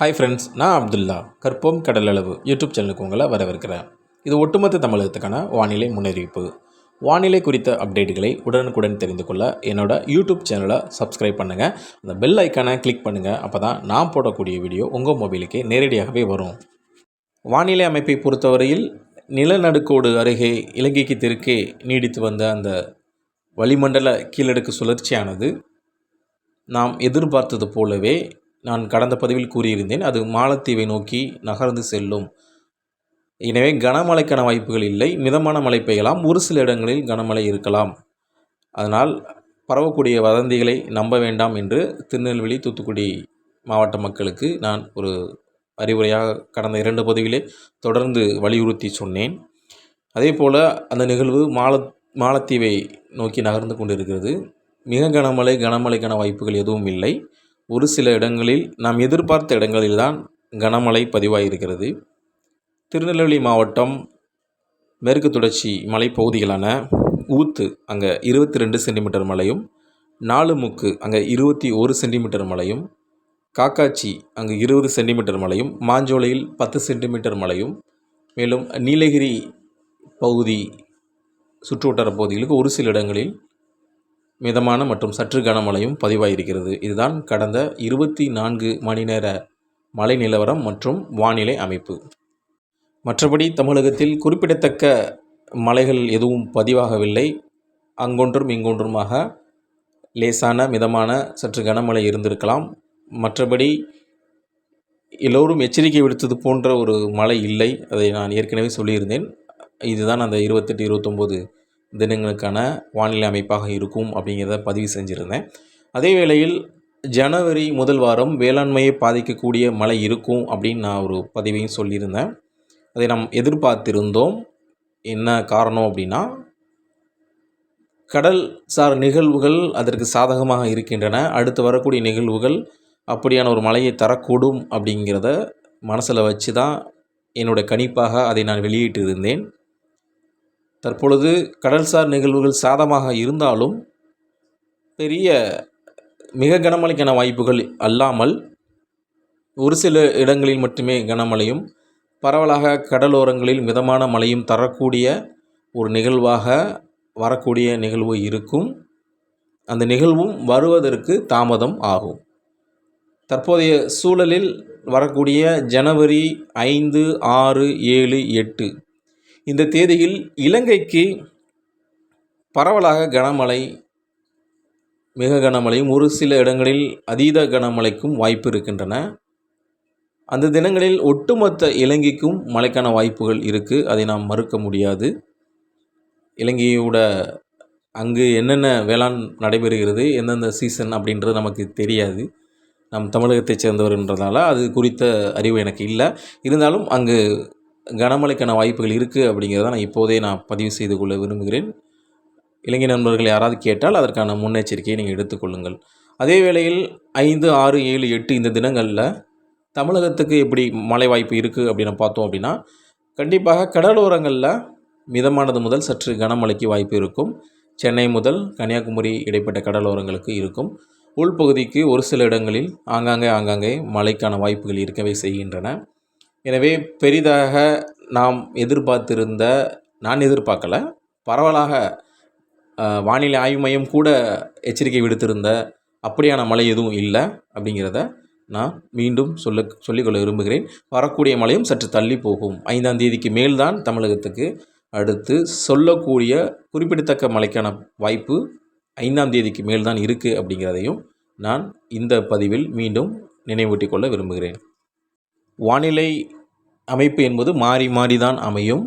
Hi friends நான் அப்துல்லா. கற்போம் கடலளவு YouTube சேனலுக்கு உங்களை வரவேற்கிறேன். இது ஒட்டுமொத்த தமிழகத்துக்கான வானிலை முன்னறிவிப்பு. வானிலை குறித்த அப்டேட்டுகளை உடனுக்குடன் தெரிந்து கொள்ள என்னோட யூடியூப் சேனலை சப்ஸ்கிரைப் பண்ணுங்கள் அந்த பெல் ஐக்கானை கிளிக் பண்ணுங்கள் அப்போ தான் நான் போடக்கூடிய வீடியோ உங்கள் மொபைலுக்கே நேரடியாகவே வரும். வானிலை அமைப்பை பொறுத்தவரையில் நிலநடுக்கோடு அருகே இலங்கைக்கு தெற்கே நீடித்து வந்த அந்த வளிமண்டல கீழடுக்கு சுழற்சியானது நாம் எதிர்பார்த்தது போலவே நான் கடந்த பதிவில் கூறியிருந்தேன் அது மாலத்தீவை நோக்கி நகர்ந்து செல்லும். எனவே கனமழைக்கான வாய்ப்புகள் இல்லை. மிதமான மழை பெய்யலாம். ஒரு சில இடங்களில் கனமழை இருக்கலாம். அதனால் பரவக்கூடிய வதந்திகளை நம்ப வேண்டாம் என்று திருநெல்வேலி தூத்துக்குடி மாவட்ட மக்களுக்கு நான் ஒரு அறிவுரையாக கடந்த இரண்டு பதிவிலே தொடர்ந்து வலியுறுத்தி சொன்னேன். அதே போல் அந்த நிகழ்வு மால மாலத்தீவை நோக்கி நகர்ந்து கொண்டிருக்கிறது. மிக கனமழை கனமழைக்கான வாய்ப்புகள் எதுவும் இல்லை. ஒரு சில இடங்களில் நாம் எதிர்பார்த்த இடங்களில்தான் கனமழை பதிவாகியிருக்கிறது திருநெல்வேலி மாவட்டம் மேற்கு தொடர்ச்சி மலைப்பகுதிகளான ஊத்து அங்கே இருபத்தி ரெண்டு சென்டிமீட்டர் மழையும் நாலுமுக்கு அங்கே இருபத்தி ஒரு சென்டிமீட்டர் மழையும் காக்காச்சி அங்கு இருபது சென்டிமீட்டர் மழையும் மாஞ்சோலையில் பத்து சென்டிமீட்டர் மழையும் மேலும் நீலகிரி பகுதி சுற்றுவட்டார பகுதிகளுக்கு ஒரு சில இடங்களில் மிதமான மற்றும் சற்று கனமழையும் பதிவாகியிருக்கிறது இதுதான் கடந்த இருபத்தி நான்கு மணி நேர மழை நிலவரம் மற்றும் வானிலை அமைப்பு. மற்றபடி தமிழகத்தில் குறிப்பிடத்தக்க மலைகள் எதுவும் பதிவாகவில்லை. அங்கொன்றும் இங்கொன்றுமாக லேசான மிதமான சற்று கனமழை இருந்திருக்கலாம். மற்றபடி எல்லோரும் எச்சரிக்கை விடுத்தது போன்ற ஒரு மழை இல்லை. அதை நான் ஏற்கனவே சொல்லியிருந்தேன். இதுதான் அந்த இருபத்தெட்டு இருபத்தொம்போது தினங்களுக்கான வானிலை அமைப்பாக இருக்கும் அப்படிங்கிறத பதிவு செஞ்சுருந்தேன். அதே வேளையில் ஜனவரி முதல் வாரம் வேளாண்மையை பாதிக்கக்கூடிய மழை இருக்கும் அப்படின்னு நான் ஒரு பதிவையும் சொல்லியிருந்தேன். அதை நாம் எதிர்பார்த்திருந்தோம். என்ன காரணம் அப்படின்னா கடல் சார் நிகழ்வுகள் அதற்கு சாதகமாக இருக்கின்றன. அடுத்து வரக்கூடிய நிகழ்வுகள் அப்படியான ஒரு மழையை தரக்கூடும் அப்படிங்கிறத மனசில் வச்சு தான் என்னோடய கணிப்பாக அதை நான் வெளியிட்டிருந்தேன். தற்பொழுது கடல்சார் நிகழ்வுகள் சாதமாக இருந்தாலும் பெரிய மிக கனமழைக்கான வாய்ப்புகள் அல்லாமல் ஒரு சில இடங்களில் மட்டுமே கனமழையும் பரவலாக கடலோரங்களில் மிதமான மழையும் தரக்கூடிய ஒரு நிகழ்வாக வரக்கூடிய நிகழ்வு இருக்கும். அந்த நிகழ்வும் வருவதற்கு தாமதம் ஆகும். தற்போதைய சூழலில் வரக்கூடிய ஜனவரி ஐந்து ஆறு ஏழு எட்டு இந்த தேதியில் இலங்கைக்கு பரவலாக கனமழை மிக கனமழையும் ஒரு சில இடங்களில் அதீத கனமழைக்கும் வாய்ப்பு இருக்கின்றன. அந்த தினங்களில் ஒட்டுமொத்த இலங்கைக்கும் மழைக்கான வாய்ப்புகள் இருக்குது அதை நாம் மறுக்க முடியாது. இலங்கையோட அங்கு என்னென்ன வேளாண் நடைபெறுகிறது எந்தெந்த சீசன் அப்படின்றது நமக்கு தெரியாது. நம் தமிழகத்தைச் சேர்ந்தவர்ன்றதால அது குறித்த அறிவு எனக்கு இல்லை. இருந்தாலும் அங்கு கனமழைக்கான வாய்ப்புகள் இருக்குது அப்படிங்கிறத நான் இப்போதே நான் பதிவு செய்து கொள்ள விரும்புகிறேன். இலங்கை நண்பர்கள் யாராவது கேட்டால் அதற்கான முன்னெச்சரிக்கையை நீங்கள் எடுத்துக்கொள்ளுங்கள் அதே வேளையில் ஐந்து ஆறு ஏழு எட்டு இந்த தினங்களில் தமிழகத்துக்கு எப்படி மழை வாய்ப்பு இருக்குது அப்படின்னு பார்த்தோம் அப்படின்னா கண்டிப்பாக கடலோரங்களில் மிதமானது முதல் சற்று கனமழைக்கு வாய்ப்பு இருக்கும். சென்னை முதல் கன்னியாகுமரி இடைப்பட்ட கடலோரங்களுக்கு இருக்கும். உள்பகுதிக்கு ஒரு சில இடங்களில் ஆங்காங்கே ஆங்காங்கே மழைக்கான வாய்ப்புகள் இருக்கவே செய்கின்றன. எனவே பெரிதாக நாம் எதிர்பார்த்திருந்த நான் எதிர்பார்க்கல பரவலாக வானிலை ஆய்வு மையம் கூட எச்சரிக்கை விடுத்திருந்த அப்படியான மழை எதுவும் இல்லை அப்படிங்கிறத நான் மீண்டும் சொல்ல சொல்லிக்கொள்ள விரும்புகிறேன். வரக்கூடிய மழையும் சற்று தள்ளி போகும். ஐந்தாம் தேதிக்கு மேல்தான் தமிழகத்துக்கு அடுத்து சொல்லக்கூடிய குறிப்பிடத்தக்க மழைக்கான வாய்ப்பு ஐந்தாம் தேதிக்கு மேல் தான் இருக்குது அப்படிங்கிறதையும் நான் இந்த பதிவில் மீண்டும் நினைவூட்டிக் கொள்ள விரும்புகிறேன். வானிலை அமைப்பு என்பது மாறி மாறி தான் அமையும்.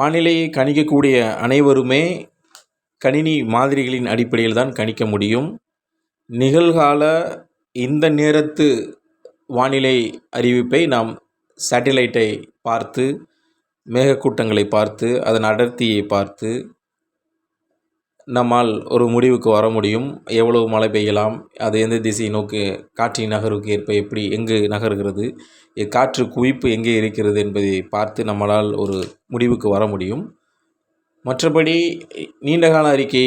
வானிலையை கணிக்கக்கூடிய அனைவருமே கணினி மாதிரிகளின் அடிப்படையில் தான் கணிக்க முடியும். நிகழ்கால இந்த நேரத்து வானிலை அறிவிப்பை நாம் சேட்டிலைட்டை பார்த்து மேகக்கூட்டங்களை பார்த்து அதன் அடர்த்தியை பார்த்து நம்மால் ஒரு முடிவுக்கு வர முடியும். எவ்வளவு மழை பெய்யலாம்? அது எந்த திசையை நோக்கு? காற்றின் நகர்வுக்கு ஏற்ப எப்படி எங்கு நகர்கிறது? காற்று குவிப்பு எங்கே இருக்கிறது என்பதை பார்த்து நம்மளால் ஒரு முடிவுக்கு வர முடியும். மற்றபடி நீண்டகால அறிக்கை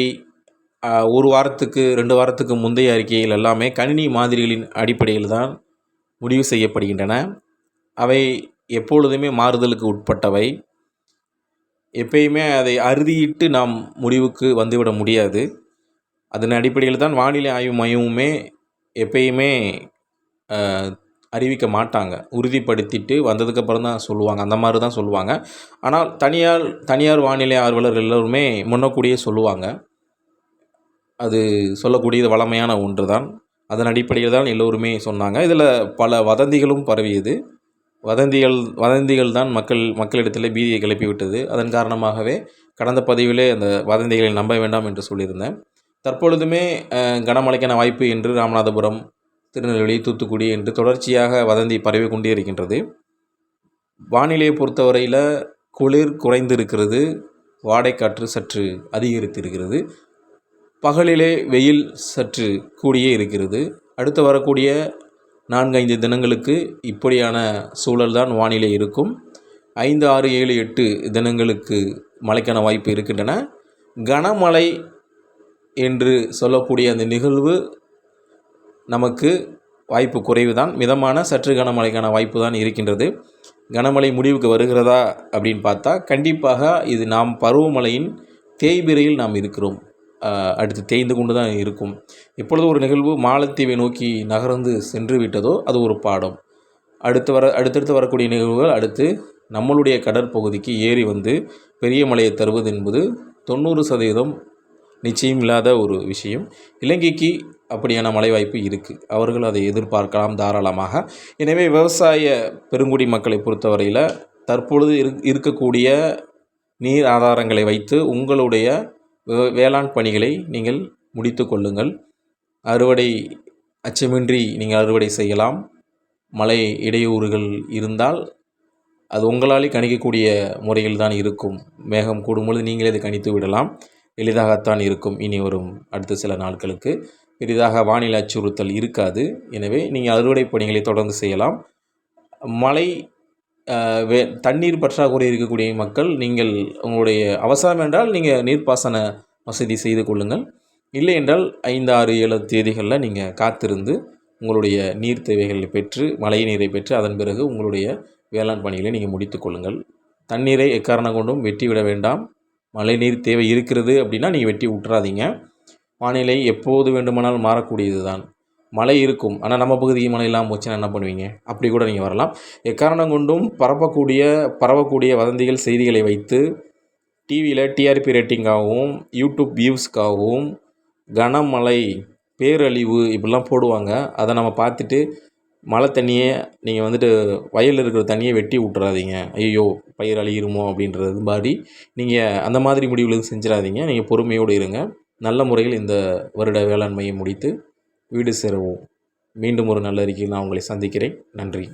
ஒரு வாரத்துக்கு ரெண்டு வாரத்துக்கு முந்தைய அறிக்கைகள் எல்லாமே கணினி மாதிரிகளின் அடிப்படையில் தான் முடிவு செய்யப்படுகின்றன. அவை எப்பொழுதுமே மாறுதலுக்கு உட்பட்டவை. எப்பயுமே அதை அறுதியிட்டு நாம் முடிவுக்கு வந்துவிட முடியாது. அதன் அடிப்படையில் தான் வானிலை ஆய்வு மையமுமே எப்பயுமே அறிவிக்க மாட்டாங்க. உறுதிப்படுத்திட்டு வந்ததுக்கப்புறம் தான் சொல்லுவாங்க. அந்த மாதிரி தான் சொல்லுவாங்க. ஆனால் தனியார் தனியார் வானிலை ஆர்வலர்கள் எல்லோருமே முன்னக்கூடியே சொல்லுவாங்க. அது சொல்லக்கூடியது வளமையான ஒன்று தான் அதன் அடிப்படையில் தான் எல்லோருமே சொன்னாங்க. இதில் பல வதந்திகளும் பரவியது. வதந்திகள் வதந்திகள் தான் மக்கள் மக்களிடத்தில் பீதியை கிளப்பி விட்டது அதன் காரணமாகவே கடந்த பதிவிலே அந்த வதந்திகளை நம்ப வேண்டாம் என்று சொல்லியிருந்தேன். தற்பொழுதுமே கனமழைக்கான வாய்ப்பு என்று ராமநாதபுரம் திருநெல்வேலி தூத்துக்குடி என்று தொடர்ச்சியாக வதந்தி பரவி கொண்டே இருக்கின்றது. வானிலையை பொறுத்தவரையில் குளிர் குறைந்திருக்கிறது. வாடைக்காற்று சற்று அதிகரித்திருக்கிறது. பகலிலே வெயில் சற்று கூடியே இருக்கிறது. அடுத்து வரக்கூடிய நான்கு ஐந்து தினங்களுக்கு இப்படியான சூழல் தான் வானிலை இருக்கும். ஐந்து ஆறு ஏழு எட்டு தினங்களுக்கு மழைக்கான வாய்ப்பு இருக்கின்றன. கனமழை என்று சொல்லக்கூடிய அந்த நிகழ்வு நமக்கு வாய்ப்பு குறைவு தான் மிதமான சற்று கனமழைக்கான வாய்ப்பு தான் இருக்கின்றது. கனமழை முடிவுக்கு வருகிறதா அப்படின்னு பார்த்தா கண்டிப்பாக இது நாம் பருவமழையின் தேய்பிரையில் நாம் இருக்கிறோம். அடுத்து தேய்ந்து கொண்டு தான் இருக்கும். எப்பொழுது ஒரு நிகழ்வு மாலத்தீவை நோக்கி நகர்ந்து சென்று விட்டதோ அது ஒரு பாடம். அடுத்து வர அடுத்தடுத்து வரக்கூடிய நிகழ்வுகள் அடுத்து நம்மளுடைய கடற்பகுதிக்கு ஏறி வந்து பெரிய மலையை தருவது என்பது தொண்ணூறு சதவீதம் நிச்சயம் இல்லாத ஒரு விஷயம். இலங்கைக்கு அப்படியான மழை வாய்ப்பு இருக்குது அவர்கள் அதை எதிர்பார்க்கலாம் தாராளமாக. எனவே விவசாய பெருங்குடி மக்களை பொறுத்தவரையில் தற்பொழுது இருக்கக்கூடிய நீர் ஆதாரங்களை வைத்து உங்களுடைய வேளாண் பணிகளை நீங்கள் முடித்து கொள்ளுங்கள். அறுவடை அச்சமின்றி நீங்கள் அறுவடை செய்யலாம். மழை இடையூறுகள் இருந்தால் அது உங்களாலே கணிக்கக்கூடிய முறையில் தான் இருக்கும். மேகம் கூடும்பொழுது நீங்களே அதை கணித்து விடலாம். எளிதாகத்தான் இருக்கும். இனி வரும் அடுத்த சில நாட்களுக்கு. பெரிதாக வானிலை அச்சுறுத்தல் இருக்காது. எனவே நீங்கள் அறுவடை பணிகளை தொடர்ந்து செய்யலாம். மழை வே தண்ணீர் பற்றாக்குறை இருக்கக்கூடிய மக்கள் நீங்கள் உங்களுடைய அவசரம் என்றால் நீங்கள் நீர்ப்பாசன வசதி செய்து கொள்ளுங்கள். இல்லை என்றால் ஐந்து ஆறு ஏழு தேதிகளில் நீங்கள் காத்திருந்து உங்களுடைய நீர் தேவைகளை பெற்று மழை நீரை பெற்று அதன் பிறகு உங்களுடைய வேளாண் பணிகளை நீங்கள் முடித்து கொள்ளுங்கள். தண்ணீரை எக்காரணம் கொண்டும் வெட்டி விட வேண்டாம். மழை நீர் தேவை இருக்கிறது அப்படின்னா நீங்கள் வெட்டி விட்டுறாதீங்க வானிலை எப்போது வேண்டுமானாலும் மாறக்கூடியது தான் மழை இருக்கும். ஆனால் நம்ம பகுதிக்கு மழை இல்லாமல் போச்சுன்னா என்ன பண்ணுவீங்க? அப்படி கூட நீங்கள் வரலாம். எக்காரணம் கொண்டும் பரப்பக்கூடிய பரவக்கூடிய வதந்திகள் செய்திகளை வைத்து டிவியில் டிஆர்பி ரேட்டிங்காகவும் யூடியூப் வியூஸ்க்காகவும் கனமழை பேரழிவு இப்படிலாம் போடுவாங்க. அதை நம்ம பார்த்துட்டு மழை தண்ணியை நீங்கள் வந்துட்டு வயலில் இருக்கிற தண்ணியை வெட்டி விட்றாதீங்க ஐயோ பயிர் அழியிருமோ அப்படின்றது மாதிரி நீங்கள் அந்த மாதிரி முடிவுகள் செஞ்சிடாதீங்க. நீங்கள் பொறுமையோடு இருங்க. நல்ல முறையில் இந்த வருட வேளாண்மையை முடித்து வீடு சேரவும். மீண்டும் ஒரு நல்ல அறிக்கையில் நான் உங்களை சந்திக்கிறேன். நன்றி.